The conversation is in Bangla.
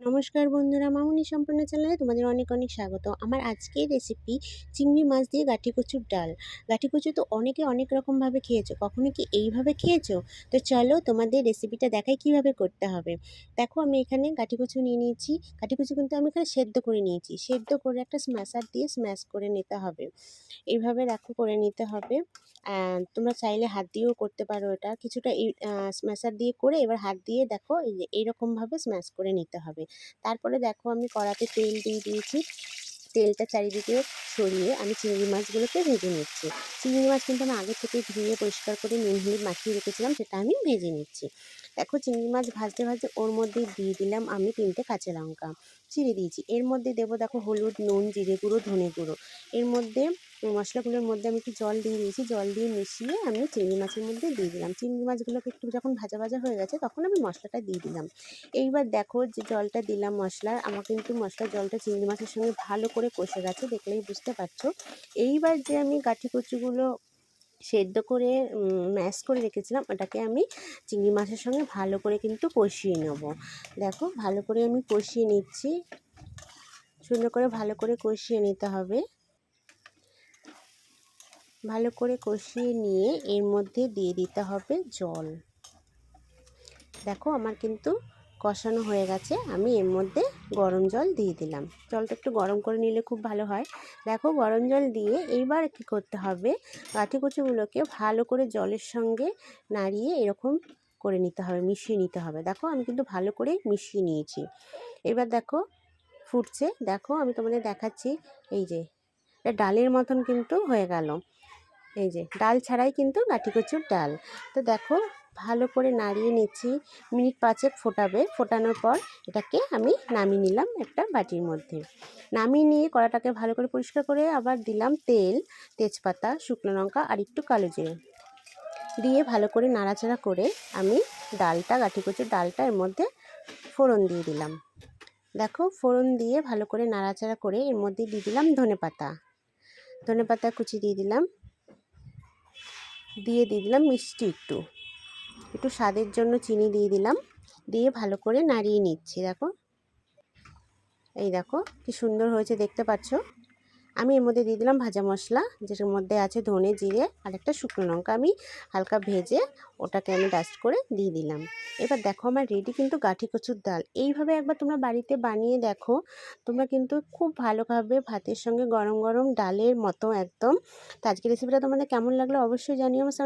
নমস্কার বন্ধুরা, মামুনি সম্পূর্ণ চ্যানেলে তোমাদের অনেক অনেক স্বাগত। আমার আজকের রেসিপি চিংড়ি মাছ দিয়ে গাঠি কচুর ডাল। গাঠি কচু তো অনেকে অনেক রকমভাবে খেয়েছো, কখনো কি এইভাবে খেয়েছো? তো চলো তোমাদের রেসিপিটা দেখাই কীভাবে করতে হবে। দেখো আমি এখানে গাঠি কচু নিয়ে নিয়েছি। গাঠি কচু কিন্তু আমি এখানে সেদ্ধ করে নিয়েছি। সেদ্ধ করে একটা স্ম্যাশার দিয়ে স্ম্যাশ করে নিতে হবে। এইভাবে দেখো করে নিতে হবে। তোমরা চাইলে হাত দিয়েও করতে পারো এটা। কিছুটা স্ম্যাশার দিয়ে করে এবার হাত দিয়ে দেখো এই যে এইরকমভাবে স্ম্যাশ করে নিতে হবে। তারপরে দেখো আমি কড়াতে তেল দিয়ে দিয়েছি। তেলটা চারিদিকে সরিয়ে আমি চিংড়ি মাছগুলোকে ভেজে নিচ্ছি। চিংড়ি মাছ কিন্তু আমি আগে থেকে ধুয়ে পরিষ্কার করে নুন, হলুদ মাখিয়ে রেখেছিলাম, সেটা আমি ভেজে নিচ্ছি। দেখো চিংড়ি মাছ ভাজতে ভাজতে ওর মধ্যে দিয়ে দিলাম আমি তিনটে কাঁচা লঙ্কা। চিড়ে দিয়েছি। এর মধ্যে দেবো দেখো হলুদ, নুন, জিরে গুঁড়ো, ধনে গুঁড়ো। এর মধ্যে মশলাগুলোর মধ্যে আমি একটু জল দিয়ে দিয়েছি। জল দিয়ে মিশিয়ে আমি চিংড়ি মাছের মধ্যে দিয়ে দিলাম। চিংড়ি মাছগুলোকে একটু যখন ভাজা ভাজা হয়ে গেছে তখন আমি মশলাটা দিয়ে দিলাম। এইবার দেখো যে জলটা দিলাম মশলা, আমার কিন্তু মশলার জলটা চিংড়ি মাছের সঙ্গে ভালো করে কষে গেছে দেখলেই বুঝতে পারছ। এইবার যে আমি গাঠি কচুগুলো সেদ্ধ করে ম্যাশ করে রেখেছিলাম ওটাকে আমি চিংড়ি মাছের সঙ্গে ভালো করে কিন্তু কষিয়ে নেব। দেখো ভালো করে আমি কষিয়ে নিচ্ছি। সুন্দর করে ভালো করে কষিয়ে নিতে হবে। ভালো করে কষিয়ে নিয়ে এর মধ্যে দিয়ে দিতে হবে জল। দেখো আমার কিন্তু কষানো হয়ে গেছে, আমি এর মধ্যে গরম জল দিয়ে দিলাম। জলটা একটু গরম করে নিলে খুব ভালো হয়। দেখো গরম জল দিয়ে এইবার কী করতে হবে? কাঠি কুচিগুলোকে ভালো করে জলের সঙ্গে নাড়িয়ে এরকম করে নিতে হবে, মিশিয়ে নিতে হবে। দেখো আমি কিন্তু ভালো করে মিশিয়ে নিয়েছি। এবার দেখো ফুটছে। দেখো আমি তোমাদের দেখাচ্ছি, এই যে এটা ডালের মতন কিন্তু হয়ে গেল। এই যে, ডাল ছাড়াই কিন্তু গাঠি কচুর ডাল। তো দেখো, ভালো করে নাড়িয়ে নিচ্ছি। মিনিট পাঁচেক ফোটাবে। ফোটানোর পর এটাকে আমি নামিয়ে নিলাম একটা বাটির মধ্যে। নামিয়ে নিয়ে কড়াটাকে ভালো করে পরিষ্কার করে আবার দিলাম তেল, তেজপাতা, শুকনো লঙ্কা আর একটু কালো জিরে। দিয়ে ভালো করে নাড়াচাড়া করে আমি ডালটা, গাঠি কচুর ডালটা এর মধ্যে ফোড়ন দিয়ে দিলাম। দেখো, ফোড়ন দিয়ে ভালো করে নাড়াচাড়া করে এর মধ্যে দিয়ে দিলাম ধনে পাতা ধনে পাতা কুচি দিয়ে দিলাম। দিয়ে দিয়ে দিলাম মিষ্টি একটু। একটু স্বাদের জন্য চিনি দিয়ে দিলাম। দিয়ে ভালো করে নাড়িয়ে নিচ্ছি, দেখো। এই দেখো, কি সুন্দর হয়েছে, দেখতে পাচ্ছ? আমি এর মধ্যে দিয়ে দিলাম ভাজা মশলা, যেটার মধ্যে আছে ধনে জিরে আর একটা শুকনো লঙ্কা। আমি হালকা ভেজে ওটাকে আমি ডাস্ট করে দিয়ে দিলাম। এবার দেখো আমার রেডি কিন্তু গাঠি কচুর ডাল। এইভাবে একবার তোমরা বাড়িতে বানিয়ে দেখো, তোমরা কিন্তু খুব ভালোভাবে ভাতের সঙ্গে গরম গরম ডালের মতো একদম। তো আজকের রেসিপিটা তোমাদের কেমন লাগল অবশ্যই জানিও আমার